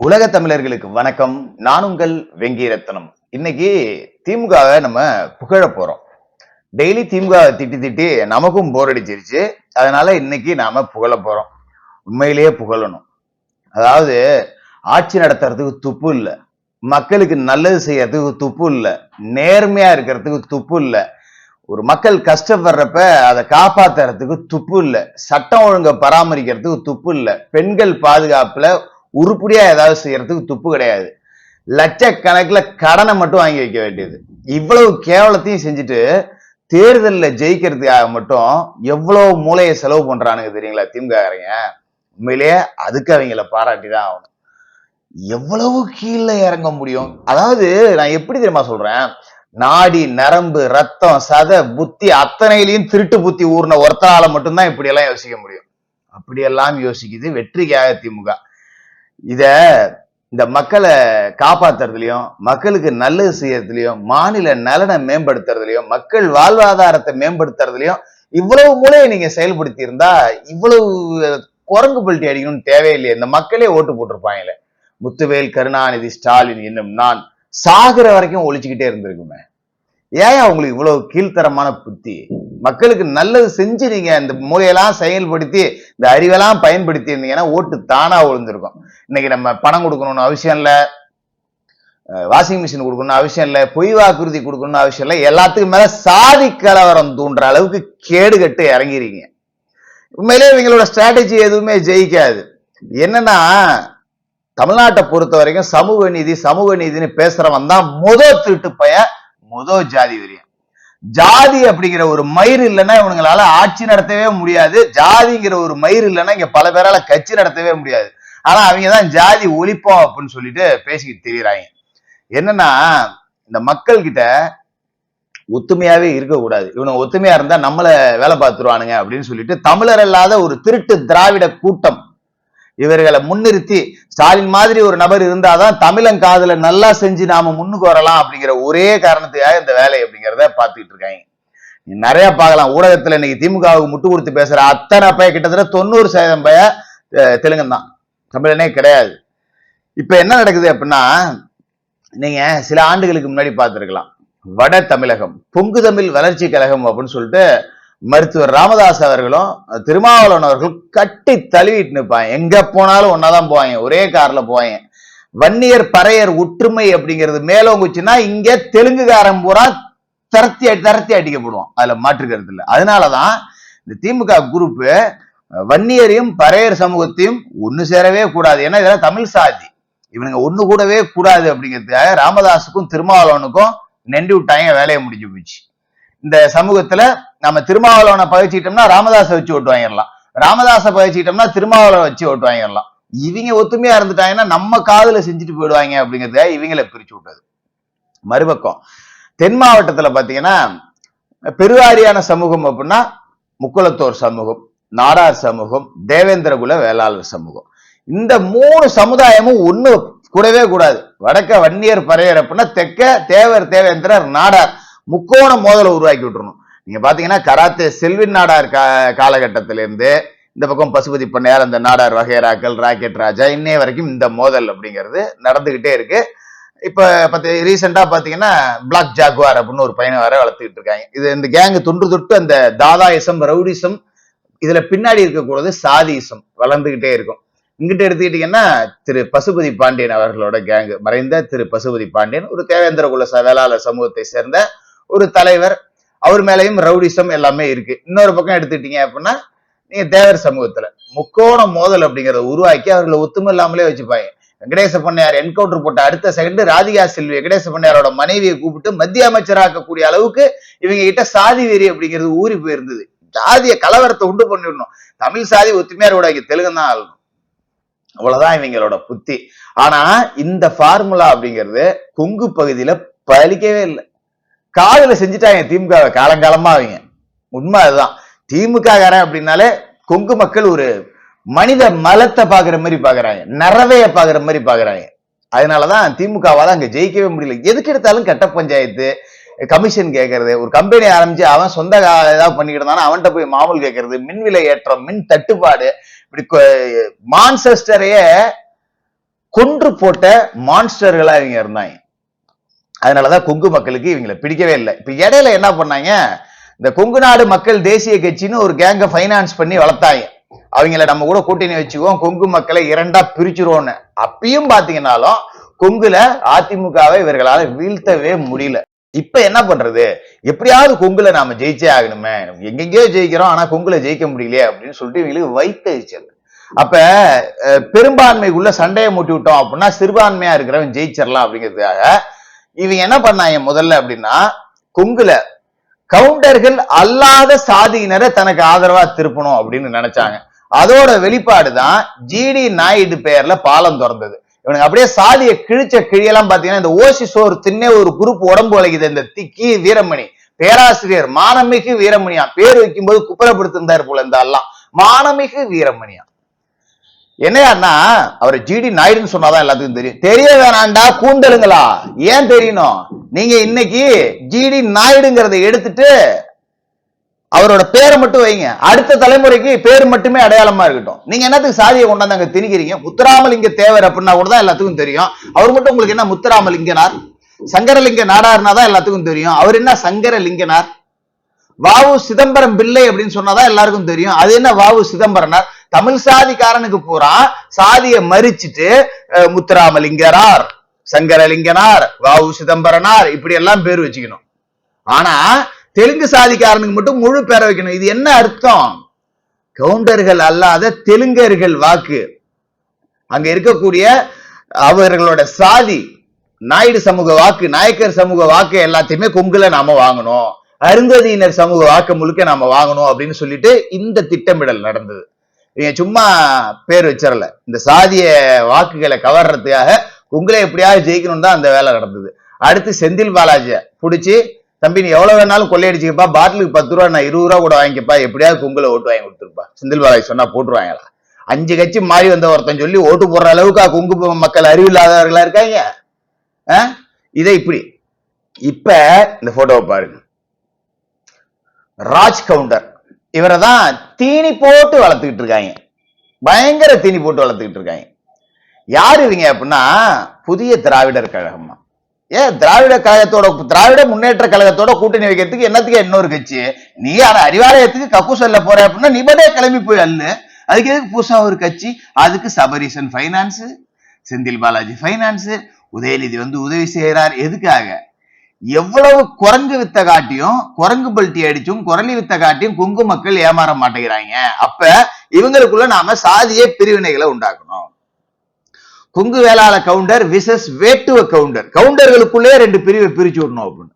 உலக தமிழர்களுக்கு வணக்கம். நான் உங்கள் வெங்கிரத்னம் இன்னைக்கு திமுகவை நம்ம புகழ போறோம். டெய்லி திமுக திட்டி திட்டி நமக்கும் போர் அடிச்சிருச்சு. அதனால இன்னைக்கு நாம புகழ போறோம். உண்மையிலேயே புகழணும். அதாவது ஆட்சி நடத்துறதுக்கு துப்பு இல்லை. மக்களுக்கு நல்லது செய்யறதுக்கு துப்பு இல்லை. நேர்மையா இருக்கிறதுக்கு துப்பு இல்லை. ஒரு மக்கள் கஷ்டப்படுறப்ப அதை காப்பாத்துறதுக்கு துப்பு இல்லை. சட்டம் ஒழுங்கை பராமரிக்கிறதுக்கு துப்பு இல்லை. பெண்கள் பாதுகாப்புல உருப்படியா ஏதாவது செய்யறதுக்கு துப்பு கிடையாது. லட்சக்கணக்கில் கடனை மட்டும் வாங்கி வைக்க வேண்டியது. இவ்வளவு கேவலத்தையும் செஞ்சுட்டு தேர்தலில் ஜெயிக்கிறதுக்காக மட்டும் எவ்வளவு மூளையை செலவு பண்றானுங்க தெரியுங்களா திமுககாரங்க? உண்மையிலேயே அதுக்கு அவங்கள பாராட்டி தான் ஆகணும். எவ்வளவு கீழே இறங்க முடியும்? அதாவது நான் எப்படி தெரியுமா சொல்றேன்? நாடி நரம்பு ரத்தம் சத புத்தி அத்தனையிலையும் திருட்டு புத்தி ஊர்ன ஒருத்தரால மட்டும்தான் இப்படியெல்லாம் யோசிக்க முடியும். அப்படியெல்லாம் யோசிக்குது வெற்றிக்காக திமுக. இத இந்த மக்களை காப்பாத்துறதுலயும் மக்களுக்கு நல்லது செய்யறதுலயும் மாநில நலனை மேம்படுத்துறதுலயும் மக்கள் வாழ்வாதாரத்தை மேம்படுத்துறதுலயும் இவ்வளவு மூலையை நீங்க செயல்படுத்தி இருந்தா இவ்வளவு குரங்கு பல்ட்டி அடிக்கணும்னு தேவையில்லையே. இந்த மக்களே ஓட்டு போட்டிருப்பாங்களே. முத்துவேல் கருணாநிதி ஸ்டாலின் என்னும் நான் சாகிற வரைக்கும் ஒழிச்சுக்கிட்டே இருந்திருக்குமே. ஏன் அவங்களுக்கு இவ்வளவு கீழ்த்தரமான புத்தி? மக்களுக்கு நல்லது செஞ்சு நீங்க இந்த மூலையெல்லாம் செயல்படுத்தி இந்த அறிவெல்லாம் பயன்படுத்தி இருந்தீங்கன்னா ஓட்டு தானா விழுந்திருக்கும் இன்னைக்கு நம்ம பணம் கொடுக்கணும்னு அவசியம் இல்ல. வாஷிங் மிஷின் கொடுக்கணும்னு அவசியம் இல்ல. பொய் வாக்குறுதி கொடுக்கணும்னு அவசியம் இல்லை. எல்லாத்துக்கும் மேல சாதி கலவரம் தூண்டுற அளவுக்கு கேடு கட்டு இறங்கிறீங்க உண்மையிலே இவங்களோட ஸ்ட்ராட்டஜி எதுவுமே ஜெயிக்காது. என்னன்னா தமிழ்நாட்டை பொறுத்த வரைக்கும் சமூக நீதி சமூக நீதினு பேசுறவன் தான் முதல் திருட்டு பையன் முதல் ஜாதி வெறியன். ஜாதி அப்படிங்கிற ஒரு மயிர் இல்லைன்னா இவனுங்களால ஆட்சி நடத்தவே முடியாது. ஜாதிங்கிற ஒரு மயிர் இல்லைன்னா இங்க பல பேரால கட்சி நடத்தவே முடியாது. ஆனா அவங்க தான் ஜாதி ஒழிப்போம் அப்படின்னு சொல்லிட்டு பேசிக்கிட்டு தெரியுறாங்க. என்னன்னா இந்த மக்கள் கிட்ட ஒத்துமையாவே இருக்கக்கூடாது. இவனுங்க ஒத்துமையா இருந்தா நம்மள வேலை பார்த்துருவானுங்க அப்படின்னு சொல்லிட்டு தமிழர் அல்லாத ஒரு திருட்டு திராவிட கூட்டம் இவர்களை முன்னிறுத்தி ஸ்டாலின் மாதிரி ஒரு நபர் இருந்தாதான் தமிழன் காதல நல்லா செஞ்சு நாம முன்னுக்கு வரலாம் அப்படிங்கிற ஒரே காரணத்துக்காக இந்த வேலை அப்படிங்கிறத பார்த்துக்கிட்டு இருக்காங்க. நிறைய பார்க்கலாம். ஊடகத்துல இன்னைக்கு திமுகவுக்கு முட்டு கொடுத்து பேசுற அத்தனை பைய கிட்டத்தட்ட தொண்ணூறு சதவீதம் பைய தெலுங்கன் தான். தமிழனே கிடையாது. இப்ப என்ன நடக்குது அப்படின்னா நீங்க சில ஆண்டுகளுக்கு முன்னாடி பார்த்துருக்கலாம். வட தமிழகம் பொங்கு தமிழ் வளர்ச்சி கழகம் அப்படின்னு சொல்லிட்டு மருத்துவர் ராமதாஸ் அவர்களும் திருமாவளவன் அவர்களும் கட்டி தழுவிட்டு நிற்பாங்க எங்க போனாலும் ஒன்னாதான் போவாங்க. ஒரே கார்ல போவாங்க. வன்னியர் பறையர் ஒற்றுமை அப்படிங்கிறது மேலோங்குச்சுன்னா இங்க தெலுங்குகாரன் பூரா தரத்தி தரத்தி அடிக்கப்படுவோம் அதுல மாற்றுக்கிறது இல்லை. அதனாலதான் இந்த திமுக குரூப்பு வன்னியரையும் பறையர் சமூகத்தையும் ஒன்று சேரவே கூடாது. ஏன்னா இதெல்லாம் தமிழ் சாதி. இவனுங்க ஒன்று கூடவே கூடாது அப்படிங்கிறதுக்காக ராமதாஸுக்கும் திருமாவளவனுக்கும் நெண்டி விட்டாங்க வேலையை முடிஞ்சு போச்சு. இந்த சமூகத்துல நம்ம திருமாவளவனை பகிச்சிட்டோம்னா ராமதாசை வச்சு ஓட்டு வாங்கிடலாம். ராமதாசை பகிச்சிட்டோம்னா திருமாவளவனை வச்சு ஓட்டு வாங்கிடலாம். இவங்க ஒத்துமையா இருந்துட்டாங்கன்னா நம்ம காதுல செஞ்சுட்டு போயிடுவாங்க அப்படிங்கிறதுக்காக இவங்களை பிரிச்சு விட்டது. மறுபக்கம் தென் மாவட்டத்துல பாத்தீங்கன்னா பெருவாரியான சமூகம் அப்படின்னா முக்குளத்தோர் சமூகம் நாடார் சமூகம் தேவேந்திரகுல வேளாளர் சமூகம். இந்த மூணு சமுதாயமும் ஒண்ணு கூடவே கூடாது. வடக்க வன்னியர் பறையர் அப்படின்னா தெற்க தேவர் தேவேந்திரர் நாடார். முக்கோண மோதலை உருவாக்கி விட்டுறணும். நீங்க பாத்தீங்கன்னா கராத்தே செல்வின் நாடார் கா காலகட்டத்திலிருந்து இந்த பக்கம் பசுபதி பண்ணையார் அந்த நாடார் வகைராக்கள் ராக்கெட் ராஜா இன்னைய வரைக்கும் இந்த மோதல் அப்படிங்கிறது நடந்துகிட்டே இருக்கு. இப்போ பத்து ரீசெண்டாக பார்த்தீங்கன்னா பிளாக் ஜாகுவார் அப்படின்னு ஒரு பையனை வர வளர்த்துக்கிட்டு இருக்காங்க. இது இந்த கேங்கு தொன்று தொட்டு அந்த தாதாயிசம் ரவுடிசம் இதில் பின்னாடி இருக்கக்கூடாது சாதிசம் வளர்ந்துக்கிட்டே இருக்கும். இங்கிட்ட எடுத்துக்கிட்டீங்கன்னா திரு பசுபதி பாண்டியன் அவர்களோட கேங்கு மறைந்த திரு பசுபதி பாண்டியன் ஒரு தேவேந்திர குல வேளாளர் சமூகத்தை சேர்ந்த ஒரு தலைவர் அவர் மேலையும் ரவுடிசம் எல்லாமே இருக்கு. இன்னொரு பக்கம் எடுத்துக்கிட்டீங்க அப்படின்னா நீங்க தேவர் சமூகத்துல முக்கோண மோதல் அப்படிங்கறத உருவாக்கி அவர்களை ஒத்துமை இல்லாமலே வச்சுப்பாங்க. வெங்கடேச பண்ணையார் என்கவுண்டர் போட்ட அடுத்த செகண்ட் ராதிகா செல்வி வெங்கடேச பண்ணையாரோட மனைவியை கூப்பிட்டு மத்திய அமைச்சராக்கக்கூடிய அளவுக்கு இவங்க கிட்ட சாதி வெறி அப்படிங்கிறது ஊறி போயிருந்தது. ஜாதிய கலவரத்தை உண்டு பண்ணிடணும். தமிழ் சாதி ஒத்துமையார் கூட தெலுங்கு தான் ஆகணும் அவ்வளவுதான் இவங்களோட புத்தி. ஆனா இந்த ஃபார்முலா அப்படிங்கிறது கொங்கு பகுதியில பலிக்கவே இல்லை. காதல செஞ்சுட்டாங்க திமுக காலங்காலமா அவங்க உண்மை அதுதான். திமுக காரன் அப்படின்னாலே கொங்கு மக்கள் ஒரு மனித மலத்தை பாக்குற மாதிரி பாக்குறாங்க நரவைய பாக்குற மாதிரி பாக்குறாங்க அதனாலதான் திமுகவால அங்க ஜெயிக்கவே முடியல. எதுக்கு எடுத்தாலும் கட்ட பஞ்சாயத்து கமிஷன் கேட்கறது ஒரு கம்பெனி ஆரம்பிச்சு அவன் சொந்த ஏதாவது பண்ணிக்கிட்டு இருந்தானா அவன்கிட்ட போய் மாமூல் கேட்கறது மின் விலை ஏற்றம் மின் தட்டுப்பாடு இப்படி மான்செஸ்டரையே கொன்று போட்ட மான்ஸ்டர்களா இவங்க இருந்தாங்க. அதனாலதான் கொங்கு மக்களுக்கு இவங்களை பிடிக்கவே இல்லை. இப்ப இடையில என்ன பண்ணாங்க? இந்த கொங்கு நாடு மக்கள் தேசிய கட்சின்னு ஒரு கேங்க ஃபைனான்ஸ் பண்ணி வளர்த்தாங்க. அவங்கள நம்ம கூட கூட்டணி வச்சுக்குவோம் கொங்கு மக்களை இரண்டா பிரிச்சிருவோம்னு. அப்பயும் பாத்தீங்கன்னாலும் கொங்குல அதிமுகவை இவர்களால வீழ்த்தவே முடியல. இப்ப என்ன பண்றது? எப்படியாவது கொங்குல நாம ஜெயிச்சே ஆகணுமே. எங்கெங்கயோ ஜெயிக்கிறோம் ஆனா கொங்குல ஜெயிக்க முடியலையே அப்படின்னு சொல்லிட்டு இவங்களுக்கு வைத்தறிச்சல் அப்ப பெரும்பான்மைக்குள்ள சண்டையை மூட்டி விட்டோம் அப்படின்னா சிறுபான்மையா இருக்கிறவன் ஜெயிச்சிடலாம் அப்படிங்கிறதுக்காக இவன் என்ன பண்ணாங்க முதல்ல அப்படின்னா கொங்குல கவுண்டர்கள் அல்லாத சாதியினரை தனக்கு ஆதரவா திருப்பணும் அப்படின்னு நினைச்சாங்க. அதோட வெளிப்பாடு தான் ஜிடி நாயுடு பெயர்ல பாலம் திறந்தது. இவனுக்கு அப்படியே சாதியை கிழிச்ச கிழியெல்லாம் பாத்தீங்கன்னா இந்த ஓசி சோறு தின்னே ஒரு குரூப் உடம்பு உழைக்குது இந்த திக்கி வீரமணி பேராசிரியர் மானமிகு வீரமணியா பேர் வைக்கும்போது குப்பரப்படுத்திருந்தாரு போல இந்த எல்லாம் மானமிகு வீரமணியா. என்னையான்னா அவர் ஜிடி நாயுடுன்னு சொன்னாதான் எல்லாத்துக்கும் தெரியும். தெரிய வேணாண்டா கூந்தலுங்களா? ஏன் தெரியணும்? நீங்க இன்னைக்கு ஜிடி நாயுடுங்கிறத எடுத்துட்டு அவரோட பேரை மட்டும் வைங்க. அடுத்த தலைமுறைக்கு பேர் மட்டுமே அடையாளமா இருக்கட்டும். நீங்க என்னத்துக்கு சாதியை கொண்டாந்து அங்க திணிக்கிறீங்க? முத்துராமலிங்க தேவர் அப்படின்னா கூட தான் எல்லாத்துக்கும் தெரியும். அவர் மட்டும் உங்களுக்கு என்ன முத்துராமலிங்கனார்? சங்கரலிங்க நாடார்னா தான் எல்லாத்துக்கும் தெரியும். அவர் என்ன சங்கரலிங்கனார்? வாவு சிதம்பரம் பிள்ளை அப்படின்னு சொன்னாதான் எல்லாருக்கும் தெரியும். அது என்ன வாவு சிதம்பரனார்? தமிழ் சாதிக்காரனுக்கு பூரா சாதியை மறிச்சிட்டு முத்துராமலிங்கரார் முத்துராமலிங்கனார் சங்கரலிங்கனார் வாவு சிதம்பரனார் இப்படி எல்லாம் பேர் வச்சுக்கணும். ஆனா தெலுங்கு சாதிக்காரனுக்கு மட்டும் முழு பேரை வைக்கணும். இது என்ன அர்த்தம்? கவுண்டர்கள் அல்லாத தெலுங்கர்கள் வாக்கு. அங்க இருக்கக்கூடிய அவர்களோட சாதி நாயுடு சமூக வாக்கு நாயக்கர் சமூக வாக்கு எல்லாத்தையுமே கொங்குல நாம வாங்கணும். அருந்ததியினர் சமூக வாக்கு முழுக்க நாம வாங்கணும் அப்படின்னு சொல்லிட்டு இந்த திட்டமிடல் நடந்தது. இவங்க சும்மா பேர் வச்சிடல. இந்த சாதிய வாக்குகளை கவர்றதுக்காக கொங்குல எப்படியாவது ஜெயிக்கணும் தான் அந்த வேலை நடந்தது. அடுத்து செந்தில் பாலாஜிய புடிச்சு தம்பி நீ எவ்வளவு வேணாலும் கொள்ளையடிச்சுக்கப்பா பாட்டிலுக்கு பத்து ரூபா நான் இருபது ரூபா கூட வாங்கிக்கப்பா எப்படியாவது உங்களை ஓட்டு வாங்கி கொடுத்துருப்பா. செந்தில் பாலாஜி சொன்னா போட்டுருவாங்களா? அஞ்சு கட்சி மாறி வந்த ஒருத்தன் சொல்லி ஓட்டு போடுற அளவுக்கு கொங்கு மக்கள் அறிவில்லாதவர்களா இருக்காங்க? ஆ? இதை இப்படி. இப்ப இந்த போட்டோவை பாருங்க. ராஜ் கவுண்டர். இவரை தான் தீனி போட்டு வளர்த்துக்கிட்டு இருக்காங்க. பயங்கர தீனி போட்டு வளர்த்துக்கிட்டு இருக்காங்க. யார் இவங்க அப்படின்னா புதிய திராவிடர் கழகம் ஏன் திராவிட கழகத்தோட திராவிட முன்னேற்ற கழகத்தோட கூட்டணி வைக்கிறதுக்கு என்னத்துக்கு இன்னொரு கட்சி? நீ ஆனா அறிவாலயத்துக்கு கக்கு சொல்ல போற அப்படின்னா நீ கிளம்பி போய் அல்லு அதுக்கு எதுக்கு புதுசா ஒரு கட்சி? அதுக்கு சபரீசன் ஃபைனான்ஸு செந்தில் பாலாஜி ஃபைனான்ஸு உதயநிதி வந்து உதவி செய்கிறார். எதுக்காக? எவ்வளவு குரங்கு வித்த காட்டியும் குரங்கு பல்ட்டி அடிச்சும் குரலி வித்த காட்டியும் கொங்கு மக்கள் ஏமாற மாட்டேங்கிறாங்க. அப்ப இவங்களுக்குள்ள நாம சாதிய பிரிவினைகளை உண்டாக்கணும். Kongu Vellala counter versus வேட்டுவ counter. கவுண்டர்களுக்குள்ளே ரெண்டு பிரிவை பிரிச்சு விடணும் அப்படின்னு.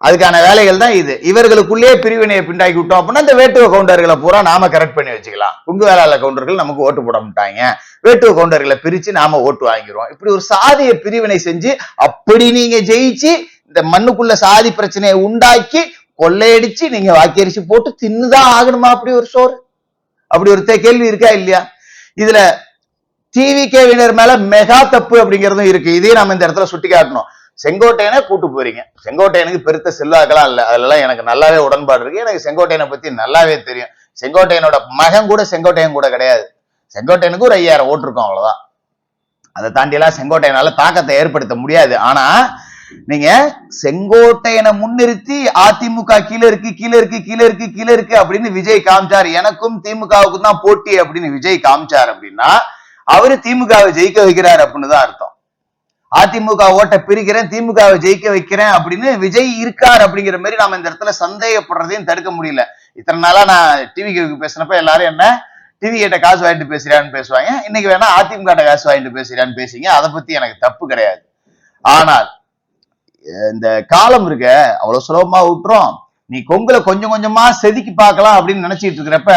அதுக்கான வேலைகள் தான் இது. இவர்களுக்குள்ளே பிரிவினையை பிண்டாக்கி விட்டோம் அப்படின்னா இந்த வேட்டுவ கவுண்டர்களை பூரா நாம கரெக்ட் பண்ணி வச்சுக்கலாம். குங்கு வேளாள கவுண்டர்கள் நமக்கு ஓட்டு போட மாட்டாங்க. வேட்டுவ கவுண்டர்களை பிரிச்சு நாம ஓட்டு வாங்கிடுவோம் இப்படி ஒரு சாதிய பிரிவினை செஞ்சு அப்படி நீங்க ஜெயிச்சு இந்த மண்ணுக்குள்ள சாதி பிரச்சனையை உண்டாக்கி கொள்ளையடிச்சு நீங்க வாக்கரிசி போட்டு தின்னுதான் ஆகணுமா? அப்படி ஒரு சோறு. அப்படி ஒரு கேள்வி இருக்கா இல்லையா? இதுல டிவி கேவினர் மேல மெகா தப்பு அப்படிங்கறதும் இருக்கு. இதையும் நம்ம இந்த இடத்துல சுட்டி காட்டணும் செங்கோட்டையனை கூட்டு போறீங்க. செங்கோட்டையனுக்கு பெருத்த செல்வாக்கெல்லாம் இல்லை. அதுலலாம் எனக்கு நல்லாவே உடன்பாடு இருக்கு. எனக்கு செங்கோட்டையனை பத்தி நல்லாவே தெரியும். செங்கோட்டையனோட மகன் கூட செங்கோட்டையன் கூட கிடையாது. செங்கோட்டையனுக்கு ஒரு ஐயாயிரம் ஓட்டு இருக்கும் அவ்வளவுதான். அதை தாண்டியெல்லாம் செங்கோட்டையனால தாக்கத்தை ஏற்படுத்த முடியாது. ஆனா நீங்க செங்கோட்டையனை முன்னிறுத்தி அதிமுக கீழே இருக்கு கீழே இருக்கு கீழே இருக்கு கீழே இருக்கு அப்படின்னு விஜய் காமிச்சார். எனக்கும் திமுகவுக்கும் தான் போட்டி அப்படின்னு விஜய் காமிச்சார் அப்படின்னா அவரு திமுகவை ஜெயிக்க வைக்கிறார் அப்படின்னு தான் அர்த்தம். அதிமுக ஓட்டை பிரிக்கிறேன் திமுகவை ஜெயிக்க வைக்கிறேன் அப்படின்னு விஜய் இருக்கார் அப்படிங்கிற மாதிரி நாம இந்த இடத்துல சந்தேகப்படுறதையும் தடுக்க முடியல. இத்தனை நாளா நான் டிவிக்கு பேசினப்ப எல்லாரும் என்ன டிவி கிட்ட காசு வாங்கிட்டு பேசுறான்னு பேசுவாங்க. இன்னைக்கு வேணா அதிமுக கிட்ட காசு வாங்கிட்டு பேசுறான்னு பேசிங்க அதை பத்தி எனக்கு தப்பு கிடையாது. ஆனால் இந்த காலம் இருக்க அவ்வளவு சுலபமா விட்டுரும். நீ கொங்குல கொஞ்சம் கொஞ்சமா செதுக்கி பார்க்கலாம் அப்படின்னு நினைச்சிட்டு இருக்கிறப்ப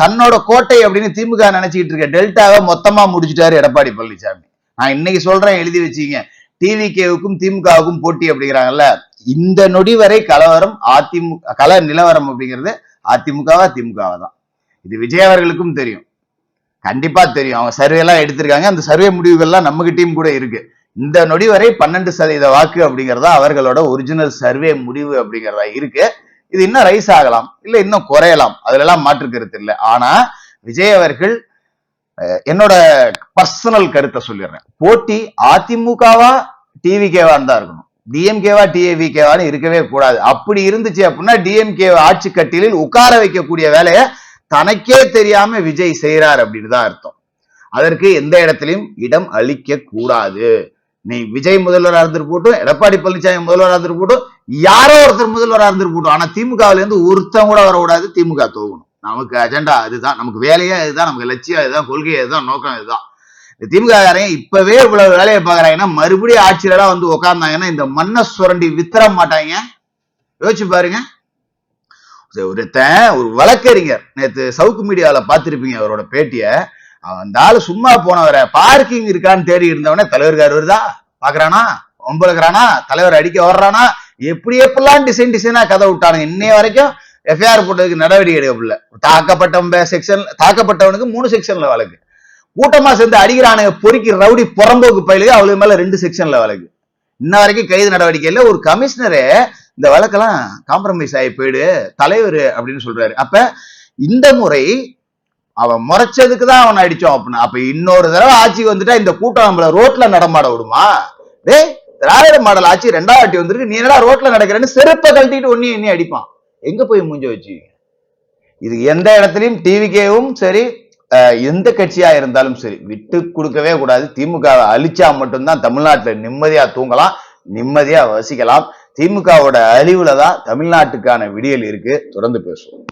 தன்னோட கோட்டை அப்படின்னு திமுக நினைச்சிட்டு இருக்க டெல்டாவை மொத்தமா முடிச்சிட்டாரு எடப்பாடி பழனிசாமி. நான் இன்னைக்கு சொல்றேன் எழுதி வச்சீங்க டிவிகேவுக்கும் திமுகவுக்கும் போட்டி அப்படிங்கிறாங்கல்ல இந்த நொடி வரை கலவரம் அதிமுக கல நிலவரம் அப்படிங்கிறது அதிமுகவா திமுகவா தான். இது விஜய் அவர்களுக்கும் தெரியும். கண்டிப்பா தெரியும். அவங்க சர்வே எல்லாம் எடுத்திருக்காங்க. அந்த சர்வே முடிவுகள்லாம் நம்ம கிட்டயும் கூட இருக்கு. இந்த நொடி வரை பன்னெண்டு சதவீத வாக்கு அப்படிங்கிறதா அவர்களோட ஒரிஜினல் சர்வே முடிவு அப்படிங்கறதா இருக்கு. இது இன்னும் ரைஸ் ஆகலாம். இல்ல இன்னும் குறையலாம். அதுல எல்லாம் மாற்று கருத்து இல்லை. ஆனா விஜய் அவர்கள் என்னோட பர்சனல் கருத்தை சொல்லிடுறேன். போட்டி அதிமுகவா டிவிகேவா தான் இருக்கணும். டிஎம்கேவா டிஏவிகேவான்னு இருக்கவே கூடாது. அப்படி இருந்துச்சு அப்படின்னா டிஎம்கே ஆட்சி கட்டிலில் உட்கார வைக்கக்கூடிய வேலையை தனக்கே தெரியாம விஜய் செய்யறார் அப்படின்னு தான் அர்த்தம். அதற்கு எந்த இடத்திலையும் இடம் அளிக்க கூடாது. நீ விஜய் முதல்வராக இருந்துட்டு போட்டும் எடப்பாடி பழனிசாமி முதல்வராக இருந்துட்டு போட்டும் யாரோ ஒருத்தர் முதல்வராக இருந்துட்டு போட்டும். ஆனா திமுகவுல இருந்து ஒருத்தன் கூட வரக்கூடாது திமுக தோகணும் நமக்கு அஜெண்டா அதுதான். நமக்கு வேலையே இதுதான் நமக்கு லட்சியம் இதுதான் கொள்கை இதுதான் நோக்கம் இதுதான். இந்த திமுக இப்பவே இவ்வளவு வேலையை பாக்குறாங்கன்னா மறுபடியும் ஆட்சியெல்லாம் வந்து உட்கார்ந்தாங்கன்னா இந்த மண்ணை சுரண்டி வித்தர மாட்டாங்க. யோசிச்சு பாருங்க. ஒருத்தன் ஒரு வழக்கறிஞர் நேத்து சவுக்கு மீடியாவில் பார்த்துருப்பீங்க அவரோட பேட்டிய. அவன் அந்த ஆள் சும்மா போனவரை பார்க்கிங் இருக்கான்னு தேடி இருந்தவனே தலைவர்கார் வருதா? பாக்குறானா? ஒம்பளுக்குறானா தலைவர் அடிக்க வர்றானா? எப்படி எப்படிலாம் டிசைன் டிசைனா கதை விட்டானுங்க இன்னைய வரைக்கும் எஃப்ஐஆர் போட்டதுக்கு நடவடிக்கை எடுக்கல தாக்கப்பட்ட செக்ஷன் தாக்கப்பட்டவனுக்கு மூணு செக்ஷன்ல வழக்கு. கூட்டமா சேர்ந்து அடிக்கிறானுங்க பொறுக்கி ரவுடி புறம்போக்கு பயிலுக்கு அவளுக்கு மேல ரெண்டு செக்ஷன்ல வழக்கு. இன்ன வரைக்கும் கைது நடவடிக்கை இல்ல. ஒரு கமிஷனரே இந்த வழக்கெல்லாம் காம்ப்ரமைஸ் ஆகி போயிடு தலைவர் அப்படின்னு சொல்றாரு. அப்ப இந்த முறை அவன் முறைச்சதுக்கு தான் அவன் அடிச்சோம் அப்படின்னு அப்ப இன்னொரு தடவை ஆட்சிக்கு வந்துட்டா இந்த கூட்டம் நம்மள ரோட்ல நடமாட விடுமா? டேய் திராவிட மாடல் ஆட்சி ரெண்டாவது வாட்டி வந்திருக்கு. நீ என்னடா ரோட்ல நடக்கிறேன்னு செருப்பை கழட்டிட்டு ஒன்னே எண்ணி அடிப்பான். எங்க போய் மூஞ்ச வச்சு? இது எந்த இடத்துலையும் டிவிக்கேவும் சரி எந்த கட்சியா இருந்தாலும் சரி விட்டு கொடுக்கவே கூடாது. திமுகவை அழிச்சா மட்டும்தான் தமிழ்நாட்டில் நிம்மதியா தூங்கலாம் நிம்மதியா வசிக்கலாம். திமுகவோட அழிவுல தான் தமிழ்நாட்டுக்கான விடியல் இருக்கு. தொடர்ந்து பேசுவோம்.